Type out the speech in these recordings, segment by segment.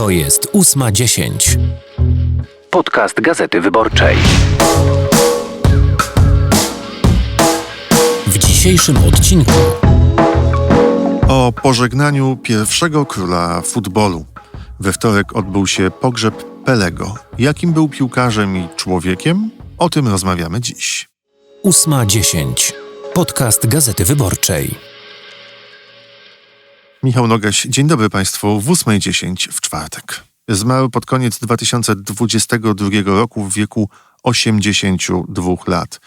To jest ósma dziesięć. Podcast Gazety Wyborczej. W dzisiejszym odcinku O pożegnaniu pierwszego króla futbolu. We wtorek odbył się pogrzeb Pelego. Jakim był piłkarzem i człowiekiem? O tym rozmawiamy dziś. ósma dziesięć. Podcast Gazety Wyborczej. Michał Nogaś, dzień dobry Państwu. W 8.10 w czwartek. Zmarł pod koniec 2022 roku w wieku 82 lat.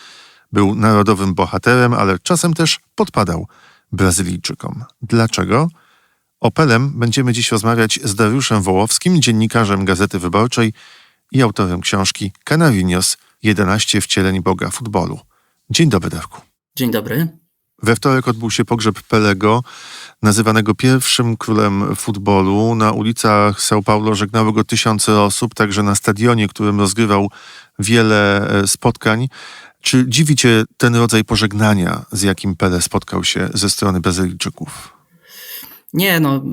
Był narodowym bohaterem, ale czasem też podpadał Brazylijczykom. Dlaczego? O Pelem będziemy dziś rozmawiać z Dariuszem Wołowskim, dziennikarzem Gazety Wyborczej i autorem książki Canarinos 11 wcieleń Boga futbolu. Dzień dobry, Darku. Dzień dobry. We wtorek odbył się pogrzeb Pelego, nazywanego pierwszym królem futbolu. Na ulicach São Paulo żegnały go tysiące osób, także na stadionie, którym rozgrywał wiele e, spotkań. Czy dziwi cię ten rodzaj pożegnania, z jakim Pele spotkał się ze strony Brazylijczyków? Nie, no,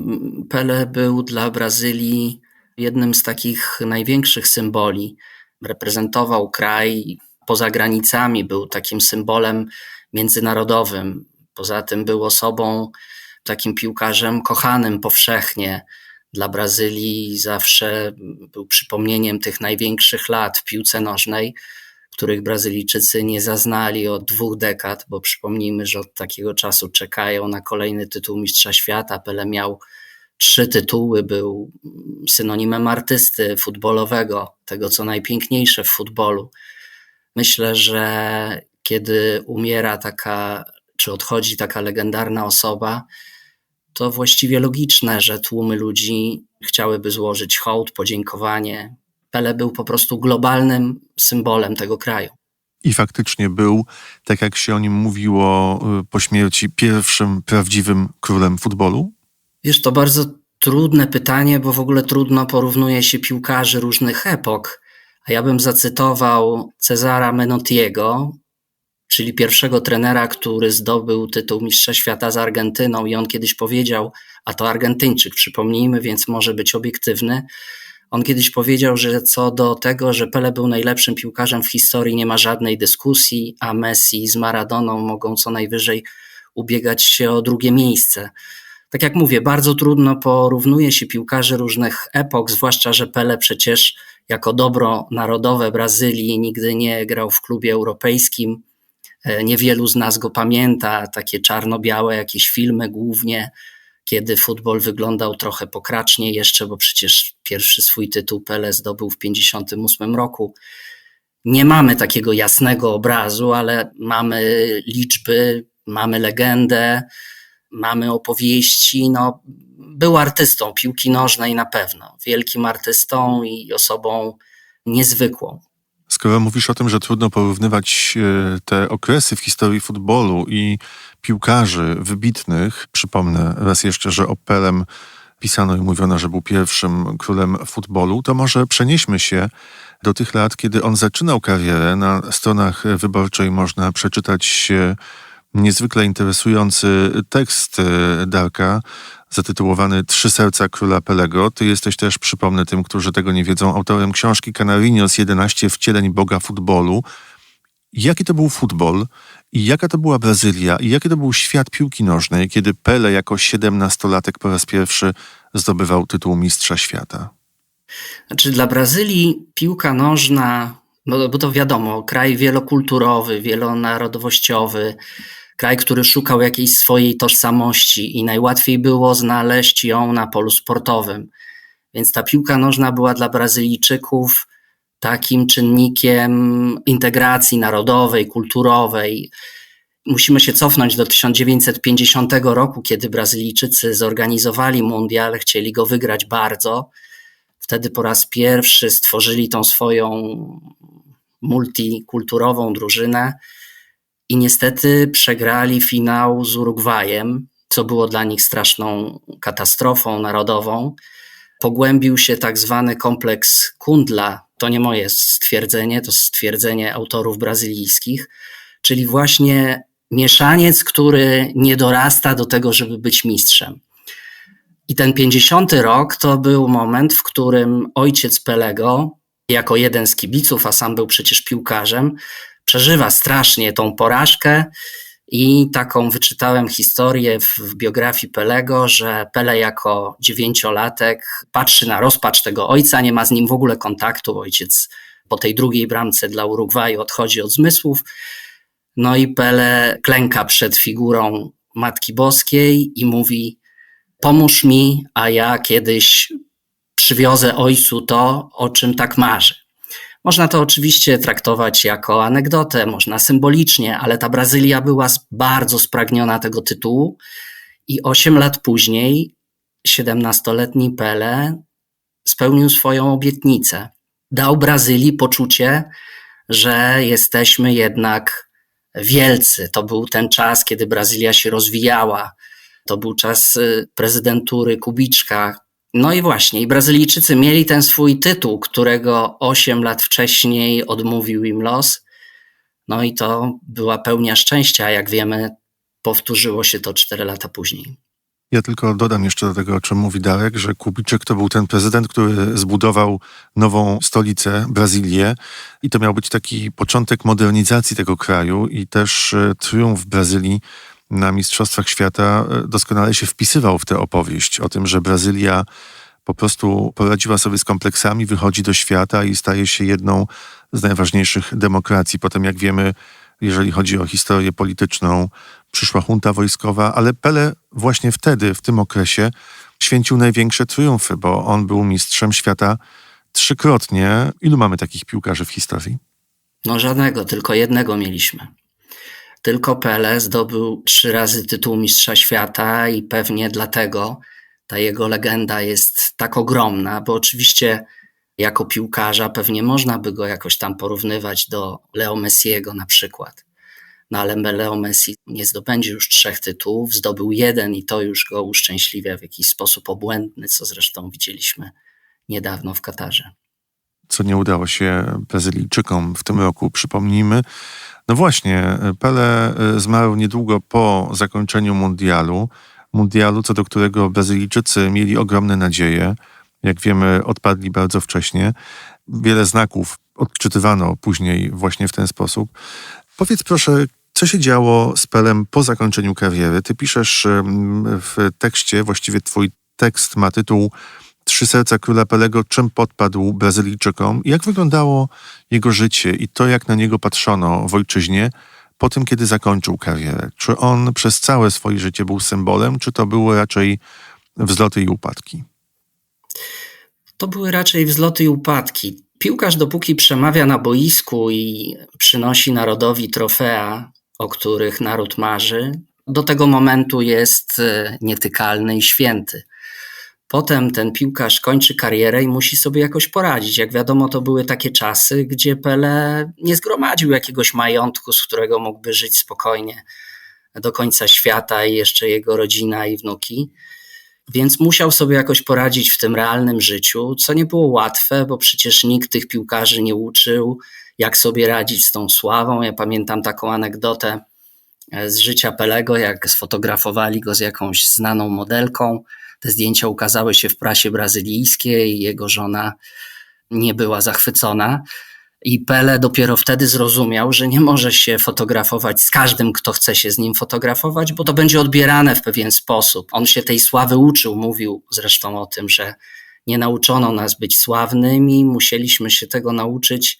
Pele był dla Brazylii jednym z takich największych symboli. Reprezentował kraj poza granicami, był takim symbolem międzynarodowym. Poza tym był osobą, takim piłkarzem kochanym powszechnie. Dla Brazylii zawsze był przypomnieniem tych największych lat w piłce nożnej, których Brazylijczycy nie zaznali od dwóch dekad, bo przypomnijmy, że od takiego czasu czekają na kolejny tytuł Mistrza Świata. Pele miał trzy tytuły, był synonimem artysty futbolowego, tego co najpiękniejsze w futbolu. Myślę, że kiedy umiera taka, czy odchodzi taka legendarna osoba, to właściwie logiczne, że tłumy ludzi chciałyby złożyć hołd, podziękowanie. Pele był po prostu globalnym symbolem tego kraju. I faktycznie był, tak jak się o nim mówiło y, po śmierci, pierwszym prawdziwym królem futbolu? Wiesz, to bardzo trudne pytanie, bo w ogóle trudno porównuje się piłkarzy różnych epok. A ja bym zacytował Cezara Menottiego, czyli pierwszego trenera, który zdobył tytuł Mistrza Świata z Argentyną, i on kiedyś powiedział, a to Argentyńczyk, przypomnijmy, więc może być obiektywny. On kiedyś powiedział, że co do tego, że Pele był najlepszym piłkarzem w historii, nie ma żadnej dyskusji, a Messi z Maradoną mogą co najwyżej ubiegać się o drugie miejsce. Tak jak mówię, bardzo trudno porównuje się piłkarzy różnych epok, zwłaszcza, że Pele przecież jako dobro narodowe Brazylii nigdy nie grał w klubie europejskim. Niewielu z nas go pamięta, takie czarno-białe jakieś filmy głównie, kiedy futbol wyglądał trochę pokracznie jeszcze, bo przecież pierwszy swój tytuł Pele zdobył w 1958 roku. Nie mamy takiego jasnego obrazu, ale mamy liczby, mamy legendę, mamy opowieści. No, był artystą piłki nożnej na pewno, wielkim artystą i osobą niezwykłą. Skoro mówisz o tym, że trudno porównywać e, te okresy w historii futbolu i piłkarzy wybitnych, przypomnę raz jeszcze, że o Pelem pisano i mówiono, że był pierwszym królem futbolu, to może przenieśmy się do tych lat, kiedy on zaczynał karierę. Na stronach wyborczej można przeczytać niezwykle interesujący tekst e, Darka zatytułowany Trzy serca króla Pelego. Ty jesteś też, przypomnę tym, którzy tego nie wiedzą, autorem książki Canarinos 11 wcieleń Boga futbolu. Jaki to był futbol i jaka to była Brazylia i jaki to był świat piłki nożnej, kiedy Pele jako siedemnastolatek po raz pierwszy zdobywał tytuł Mistrza Świata? Znaczy dla Brazylii piłka nożna, no bo to wiadomo, kraj wielokulturowy, wielonarodowościowy, kraj, który szukał jakiejś swojej tożsamości i najłatwiej było znaleźć ją na polu sportowym. Więc ta piłka nożna była dla Brazylijczyków takim czynnikiem integracji narodowej, kulturowej. Musimy się cofnąć do 1950 roku, kiedy Brazylijczycy zorganizowali mundial, chcieli go wygrać bardzo. Wtedy po raz pierwszy stworzyli tą swoją multikulturową drużynę i niestety przegrali finał z Urugwajem, co było dla nich straszną katastrofą narodową. Pogłębił się tak zwany kompleks Kundla. To nie moje stwierdzenie, to stwierdzenie autorów brazylijskich, czyli właśnie mieszaniec, który nie dorasta do tego, żeby być mistrzem. I ten 50 rok to był moment, w którym ojciec Pelego, jako jeden z kibiców, a sam był przecież piłkarzem, przeżywa strasznie tą porażkę. I taką wyczytałem historię w, biografii Pelego, że Pele jako dziewięciolatek patrzy na rozpacz tego ojca, nie ma z nim w ogóle kontaktu. Ojciec po tej drugiej bramce dla Urugwaju odchodzi od zmysłów. No i Pele klęka przed figurą Matki Boskiej i mówi: Pomóż mi, a ja kiedyś przywiozę ojcu to, o czym tak marzy. Można to oczywiście traktować jako anegdotę, można symbolicznie, ale ta Brazylia była bardzo spragniona tego tytułu i 8 lat później 17-letni Pele spełnił swoją obietnicę. Dał Brazylii poczucie, że jesteśmy jednak wielcy. To był ten czas, kiedy Brazylia się rozwijała. To był czas y, prezydentury Kubiczka, no i właśnie, i Brazylijczycy mieli ten swój tytuł, którego 8 lat wcześniej odmówił im los. No i to była pełnia szczęścia, jak wiemy, powtórzyło się to 4 lata później. Ja tylko dodam jeszcze do tego, o czym mówi Darek, że Kubiczek to był ten prezydent, który zbudował nową stolicę, Brazylię i to miał być taki początek modernizacji tego kraju i też e, triumf Brazylii na Mistrzostwach Świata e, doskonale się wpisywał w tę opowieść o tym, że Brazylia po prostu poradziła sobie z kompleksami, wychodzi do świata i staje się jedną z najważniejszych demokracji. Potem, jak wiemy, jeżeli chodzi o historię polityczną, przyszła junta wojskowa, ale Pele właśnie wtedy, w tym okresie, święcił największe triumfy, bo on był mistrzem świata trzykrotnie. Ilu mamy takich piłkarzy w historii? No żadnego, tylko jednego mieliśmy. Tylko Pele zdobył trzy razy tytuł Mistrza Świata i pewnie dlatego ta jego legenda jest tak ogromna, bo oczywiście jako piłkarza pewnie można by go jakoś tam porównywać do Leo Messiego na przykład. No ale Leo Messi nie zdobędzie już trzech tytułów, zdobył jeden i to już go uszczęśliwia w jakiś sposób obłędny, co zresztą widzieliśmy niedawno w Katarze. Co nie udało się Brazylijczykom w tym roku, przypomnijmy. No właśnie, Pele e, zmarł niedługo po zakończeniu mundialu. Mundialu, co do którego Brazylijczycy mieli ogromne nadzieje. Jak wiemy, odpadli bardzo wcześnie. Wiele znaków odczytywano później właśnie w ten sposób. Powiedz proszę, co się działo z Pelem po zakończeniu kariery? Ty piszesz w tekście, właściwie twój tekst ma tytuł Trzy serca króla Pelego, czym podpadł Brazylijczykom? Jak wyglądało jego życie i to, jak na niego patrzono w ojczyźnie po tym, kiedy zakończył karierę? Czy on przez całe swoje życie był symbolem, czy to były raczej wzloty i upadki? To były raczej wzloty i upadki. Piłkarz, dopóki przemawia na boisku i przynosi narodowi trofea, o których naród marzy, do tego momentu jest e, nietykalny i święty. Potem ten piłkarz kończy karierę i musi sobie jakoś poradzić. Jak wiadomo, to były takie czasy, gdzie Pele nie zgromadził jakiegoś majątku, z którego mógłby żyć spokojnie do końca świata i jeszcze jego rodzina i wnuki. Więc musiał sobie jakoś poradzić w tym realnym życiu, co nie było łatwe, bo przecież nikt tych piłkarzy nie uczył, jak sobie radzić z tą sławą. Ja pamiętam taką anegdotę z życia Pelego, jak sfotografowali go z jakąś znaną modelką te zdjęcia ukazały się w prasie brazylijskiej, jego żona nie była zachwycona. I Pele dopiero wtedy zrozumiał, że nie może się fotografować z każdym, kto chce się z nim fotografować, bo to będzie odbierane w pewien sposób. On się tej sławy uczył, mówił zresztą o tym, że nie nauczono nas być sławnymi, musieliśmy się tego nauczyć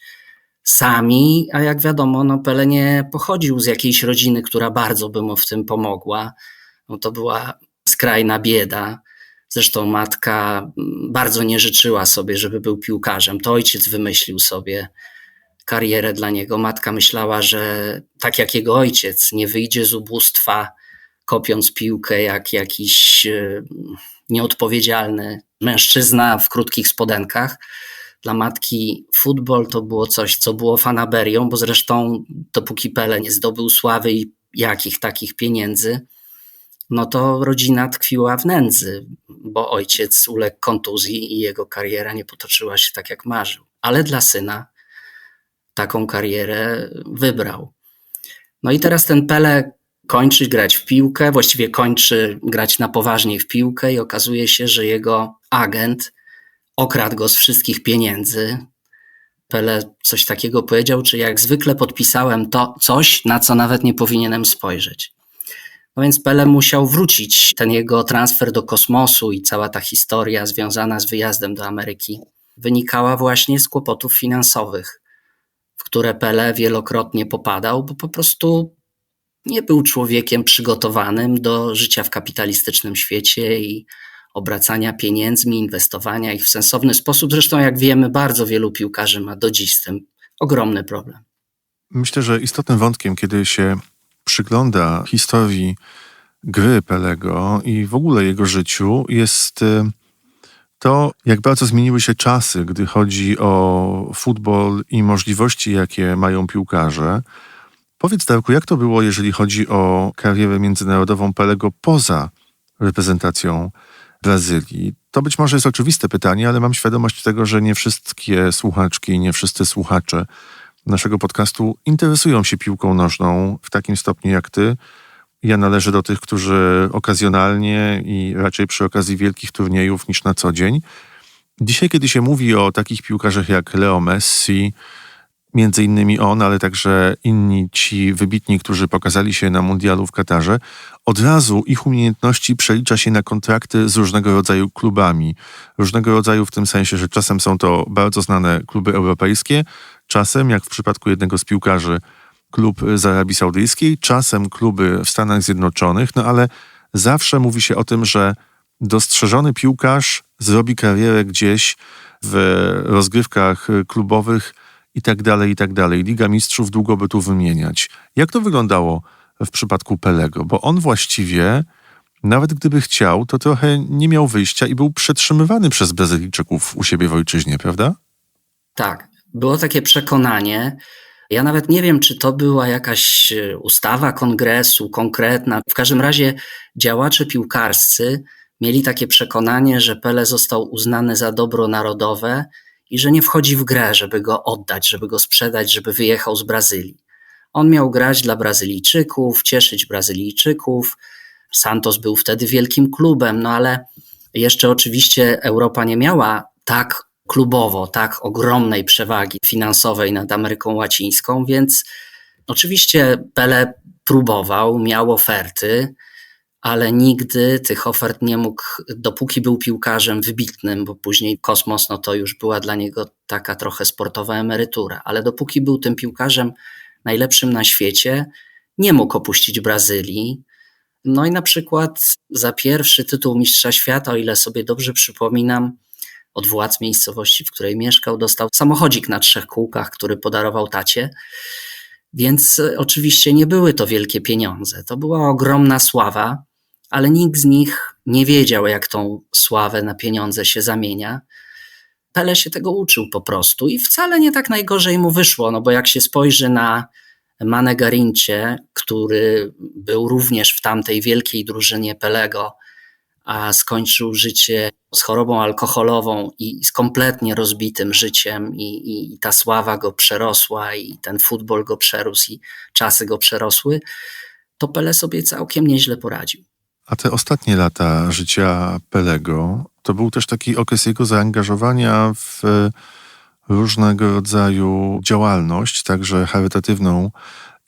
sami, a jak wiadomo, no Pele nie pochodził z jakiejś rodziny, która bardzo by mu w tym pomogła. No to była skrajna bieda. Zresztą matka bardzo nie życzyła sobie, żeby był piłkarzem. To ojciec wymyślił sobie karierę dla niego. Matka myślała, że tak jak jego ojciec, nie wyjdzie z ubóstwa kopiąc piłkę jak jakiś e, nieodpowiedzialny mężczyzna w krótkich spodenkach. Dla matki futbol to było coś, co było fanaberią, bo zresztą dopóki Pele nie zdobył sławy i jakich takich pieniędzy, no to rodzina tkwiła w nędzy, bo ojciec uległ kontuzji i jego kariera nie potoczyła się tak, jak marzył. Ale dla syna taką karierę wybrał. No i teraz ten Pele kończyć grać w piłkę, właściwie kończy grać na poważnie w piłkę i okazuje się, że jego agent okradł go z wszystkich pieniędzy. Pele coś takiego powiedział, czy jak zwykle podpisałem to coś, na co nawet nie powinienem spojrzeć. No więc Pele musiał wrócić. Ten jego transfer do kosmosu i cała ta historia związana z wyjazdem do Ameryki wynikała właśnie z kłopotów finansowych, w które Pele wielokrotnie popadał, bo po prostu nie był człowiekiem przygotowanym do życia w kapitalistycznym świecie i obracania pieniędzmi, inwestowania ich w sensowny sposób. Zresztą, jak wiemy, bardzo wielu piłkarzy ma do dziś z tym ogromny problem. Myślę, że istotnym wątkiem, kiedy się przygląda historii gry Pelego i w ogóle jego życiu, jest y, to, jak bardzo zmieniły się czasy, gdy chodzi o futbol i możliwości, jakie mają piłkarze. Powiedz, Darku, jak to było, jeżeli chodzi o karierę międzynarodową Pelego poza reprezentacją Brazylii? To być może jest oczywiste pytanie, ale mam świadomość tego, że nie wszystkie słuchaczki, nie wszyscy słuchacze naszego podcastu interesują się piłką nożną w takim stopniu jak ty. Ja należę do tych, którzy okazjonalnie i raczej przy okazji wielkich turniejów niż na co dzień. Dzisiaj, kiedy się mówi o takich piłkarzach jak Leo Messi, między innymi on, ale także inni ci wybitni, którzy pokazali się na mundialu w Katarze, od razu ich umiejętności przelicza się na kontrakty z różnego rodzaju klubami. Różnego rodzaju w tym sensie, że czasem są to bardzo znane kluby europejskie, czasem, jak w przypadku jednego z piłkarzy, klub z Arabii Saudyjskiej, czasem kluby w Stanach Zjednoczonych, no ale zawsze mówi się o tym, że dostrzeżony piłkarz zrobi karierę gdzieś w rozgrywkach klubowych i tak dalej, i tak dalej. Liga Mistrzów długo by tu wymieniać. Jak to wyglądało w przypadku Pelego? Bo on właściwie, nawet gdyby chciał, to trochę nie miał wyjścia i był przetrzymywany przez Brazylijczyków u siebie w ojczyźnie, prawda? Tak, było takie przekonanie. Ja nawet nie wiem, czy to była jakaś e, ustawa kongresu konkretna. W każdym razie działacze piłkarscy mieli takie przekonanie, że Pele został uznany za dobro narodowe i że nie wchodzi w grę, żeby go oddać, żeby go sprzedać, żeby wyjechał z Brazylii. On miał grać dla Brazylijczyków, cieszyć Brazylijczyków. Santos był wtedy wielkim klubem, no ale jeszcze oczywiście Europa nie miała tak klubowo, tak ogromnej przewagi finansowej nad Ameryką Łacińską, więc oczywiście Pele próbował, miał oferty, ale nigdy tych ofert nie mógł, dopóki był piłkarzem wybitnym, bo później kosmos, no to już była dla niego taka trochę sportowa emerytura, ale dopóki był tym piłkarzem najlepszym na świecie, nie mógł opuścić Brazylii. No i na przykład za pierwszy tytuł Mistrza Świata, o ile sobie dobrze przypominam, od władz miejscowości, w której mieszkał, dostał samochodzik na trzech kółkach, który podarował tacie. Więc oczywiście nie były to wielkie pieniądze. To była ogromna sława, ale nikt z nich nie wiedział, jak tą sławę na pieniądze się zamienia. Pele się tego uczył po prostu i wcale nie tak najgorzej mu wyszło, no bo jak się spojrzy na Mane Garincie, który był również w tamtej wielkiej drużynie Pelego, a skończył życie z chorobą alkoholową i z kompletnie rozbitym życiem, i, i, ta sława go przerosła, i ten futbol go przerósł, i czasy go przerosły, to Pele sobie całkiem nieźle poradził. A te ostatnie lata życia Pelego to był też taki okres jego zaangażowania w różnego rodzaju działalność, także charytatywną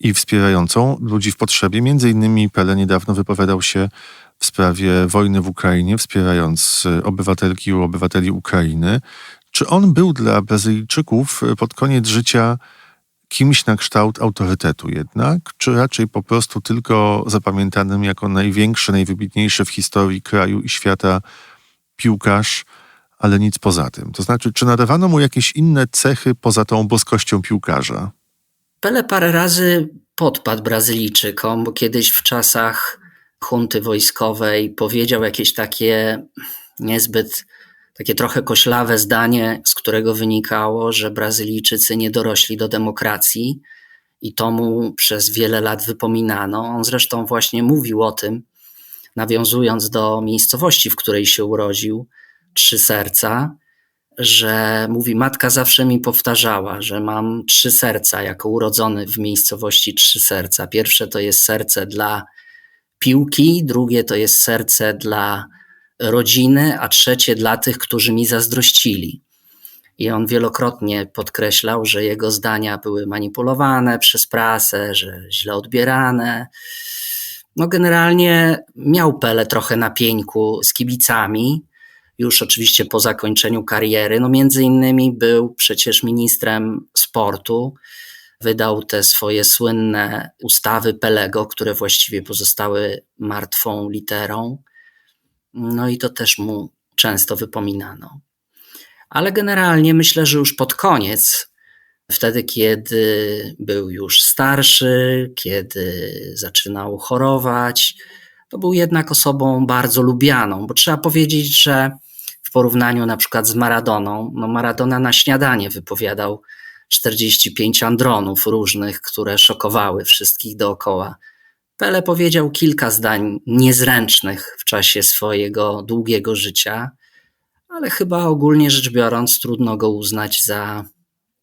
i wspierającą ludzi w potrzebie. Między innymi Pele niedawno wypowiadał się w sprawie wojny w Ukrainie, wspierając obywatelki i obywateli Ukrainy. Czy on był dla Brazylijczyków pod koniec życia kimś na kształt autorytetu jednak, czy raczej po prostu tylko zapamiętanym jako największy, najwybitniejszy w historii kraju i świata piłkarz, ale nic poza tym? To znaczy, czy nadawano mu jakieś inne cechy poza tą boskością piłkarza? Pele parę razy podpadł Brazylijczykom, kiedyś w czasach hunty wojskowej powiedział jakieś takie niezbyt, takie trochę koślawe zdanie, z którego wynikało, że Brazylijczycy nie dorośli do demokracji i to mu przez wiele lat wypominano. On zresztą właśnie mówił o tym, nawiązując do miejscowości, w której się urodził, Trzy Serca, że mówi, matka zawsze mi powtarzała, że mam trzy serca, jako urodzony w miejscowości trzy serca. Pierwsze to jest serce dla piłki, drugie to jest serce dla rodziny, a trzecie dla tych, którzy mi zazdrościli. I on wielokrotnie podkreślał, że jego zdania były manipulowane przez prasę, że źle odbierane. No, generalnie miał Pele trochę na pieńku z kibicami, już oczywiście po zakończeniu kariery. No, między innymi był przecież ministrem sportu. Wydał te swoje słynne ustawy Pelego, które właściwie pozostały martwą literą. No i to też mu często wypominano. Ale generalnie myślę, że już pod koniec, wtedy kiedy był już starszy, kiedy zaczynał chorować, to był jednak osobą bardzo lubianą, bo trzeba powiedzieć, że w porównaniu na przykład z Maradoną, no Maradona na śniadanie wypowiadał 45 andronów różnych, które szokowały wszystkich dookoła. Pele powiedział kilka zdań niezręcznych w czasie swojego długiego życia, ale chyba ogólnie rzecz biorąc, trudno go uznać za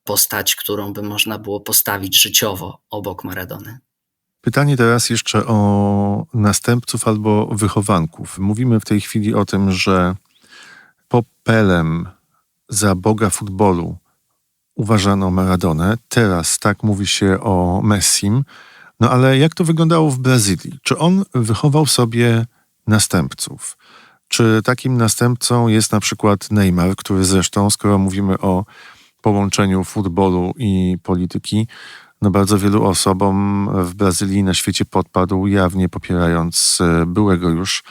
postać, którą by można było postawić życiowo obok Maradony. Pytanie teraz jeszcze o następców albo wychowanków. Mówimy w tej chwili o tym, że po Pelem za boga futbolu uważano Maradonę. Teraz tak mówi się o Messim. No ale jak to wyglądało w Brazylii? Czy on wychował sobie następców? Czy takim następcą jest na przykład Neymar, który zresztą, skoro mówimy o połączeniu futbolu i polityki, no bardzo wielu osobom w Brazylii na świecie podpadł, jawnie popierając byłego już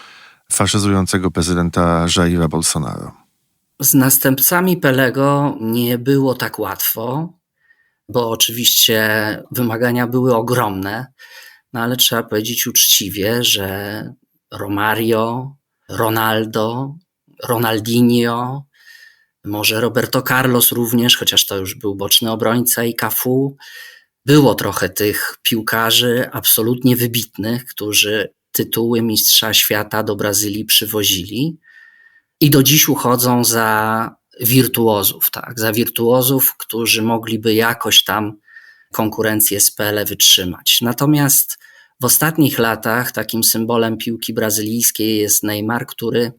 faszyzującego prezydenta Jaira Bolsonaro. Z następcami Pelego nie było tak łatwo, bo oczywiście wymagania były ogromne, no ale trzeba powiedzieć uczciwie, że Romario, Ronaldo, Ronaldinho, może Roberto Carlos również, chociaż to już był boczny obrońca i Cafu. Było trochę tych piłkarzy absolutnie wybitnych, którzy tytuły Mistrza Świata do Brazylii przywozili i do dziś uchodzą za wirtuozów, tak, za wirtuozów, którzy mogliby jakoś tam konkurencję z Pele wytrzymać. Natomiast w ostatnich latach takim symbolem piłki brazylijskiej jest Neymar, który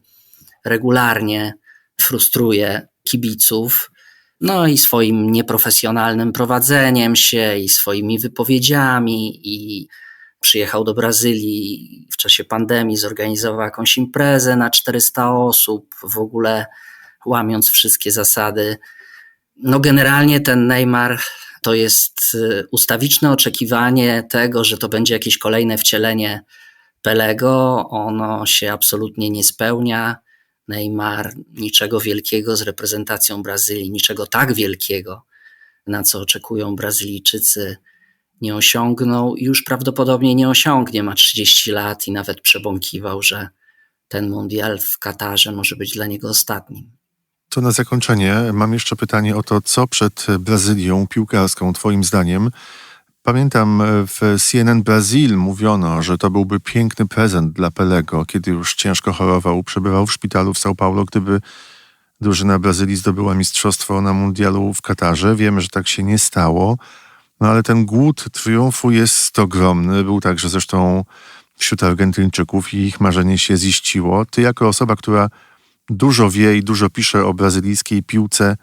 regularnie frustruje kibiców, no i swoim nieprofesjonalnym prowadzeniem się, i swoimi wypowiedziami, i przyjechał do Brazylii w czasie pandemii, zorganizował jakąś imprezę na 400 osób, w ogóle łamiąc wszystkie zasady. No generalnie ten Neymar to jest y, ustawiczne oczekiwanie tego, że to będzie jakieś kolejne wcielenie Pelego. Ono się absolutnie nie spełnia. Neymar niczego wielkiego z reprezentacją Brazylii, niczego tak wielkiego, na co oczekują Brazylijczycy, nie osiągnął i już prawdopodobnie nie osiągnie. Ma 30 lat i nawet przebąkiwał, że ten mundial w Katarze może być dla niego ostatnim. To na zakończenie mam jeszcze pytanie o to, co przed Brazylią piłkarską, Twoim zdaniem. Pamiętam w CNN Brazil mówiono, że to byłby piękny prezent dla Pelego, kiedy już ciężko chorował, przebywał w szpitalu w São Paulo, gdyby drużyna Brazylii zdobyła mistrzostwo na mundialu w Katarze. Wiemy, że tak się nie stało, no ale ten głód triumfu jest ogromny. Był także zresztą wśród Argentyńczyków i ich marzenie się ziściło. Ty jako osoba, która dużo wie i dużo pisze o brazylijskiej piłce,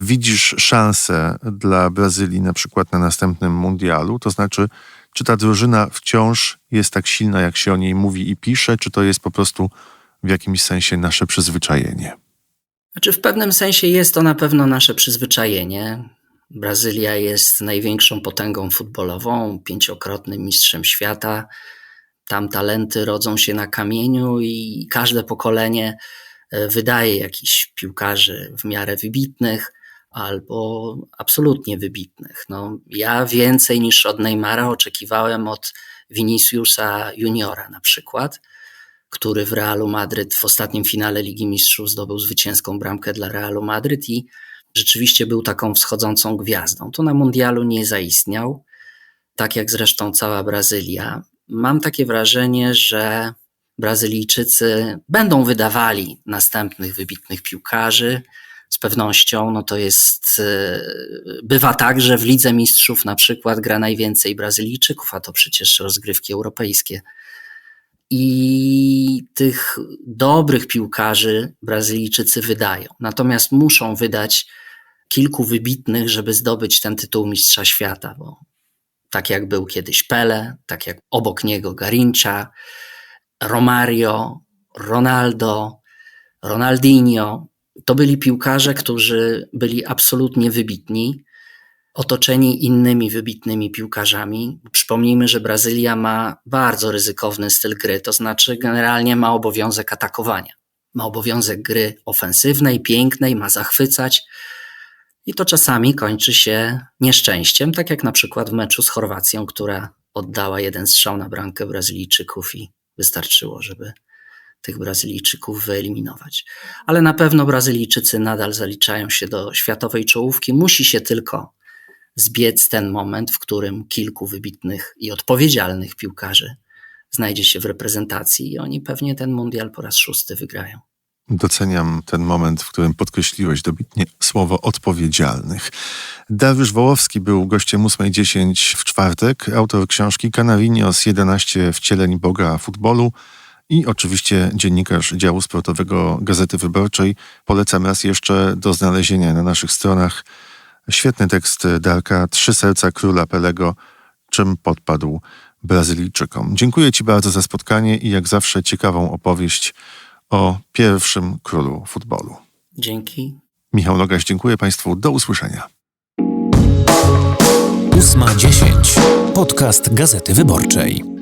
widzisz szansę dla Brazylii na przykład na następnym mundialu? To znaczy, czy ta drużyna wciąż jest tak silna, jak się o niej mówi i pisze, czy to jest po prostu w jakimś sensie nasze przyzwyczajenie? Znaczy, w pewnym sensie jest to na pewno nasze przyzwyczajenie. Brazylia jest największą potęgą futbolową, pięciokrotnym mistrzem świata. Tam talenty rodzą się na kamieniu i każde pokolenie e, wydaje jakichś piłkarzy w miarę wybitnych albo absolutnie wybitnych. No, ja więcej niż od Neymara oczekiwałem od Viniciusa Juniora na przykład, który w Realu Madryt w ostatnim finale Ligi Mistrzów zdobył zwycięską bramkę dla Realu Madryt i rzeczywiście był taką wschodzącą gwiazdą. To na mundialu nie zaistniał, tak jak zresztą cała Brazylia. Mam takie wrażenie, że Brazylijczycy będą wydawali następnych wybitnych piłkarzy, z pewnością, no to jest, e, bywa tak, że w Lidze Mistrzów na przykład gra najwięcej Brazylijczyków, a to przecież rozgrywki europejskie. I tych dobrych piłkarzy Brazylijczycy wydają. Natomiast muszą wydać kilku wybitnych, żeby zdobyć ten tytuł Mistrza Świata, bo tak jak był kiedyś Pele, tak jak obok niego Garincha, Romario, Ronaldo, Ronaldinho. To byli piłkarze, którzy byli absolutnie wybitni, otoczeni innymi wybitnymi piłkarzami. Przypomnijmy, że Brazylia ma bardzo ryzykowny styl gry, to znaczy generalnie ma obowiązek atakowania. Ma obowiązek gry ofensywnej, pięknej, ma zachwycać. I to czasami kończy się nieszczęściem, tak jak na przykład w meczu z Chorwacją, która oddała jeden strzał na bramkę Brazylijczyków i wystarczyło, żeby tych Brazylijczyków wyeliminować. Ale na pewno Brazylijczycy nadal zaliczają się do światowej czołówki. Musi się tylko zbiec ten moment, w którym kilku wybitnych i odpowiedzialnych piłkarzy znajdzie się w reprezentacji i oni pewnie ten mundial po raz szósty wygrają. Doceniam ten moment, w którym podkreśliłeś dobitnie słowo odpowiedzialnych. Dariusz Wołowski był gościem 8.10 w czwartek, autor książki Canarinos 11 wcieleń Boga futbolu i oczywiście dziennikarz działu sportowego Gazety Wyborczej. Polecam raz jeszcze do znalezienia na naszych stronach świetny tekst Darka Trzy serca króla Pelego, czym podpadł Brazylijczykom. Dziękuję Ci bardzo za spotkanie i jak zawsze ciekawą opowieść o pierwszym królu futbolu. Dzięki. Michał Logaś, dziękuję Państwu. Do usłyszenia. Ósma dziesięć. Podcast Gazety Wyborczej.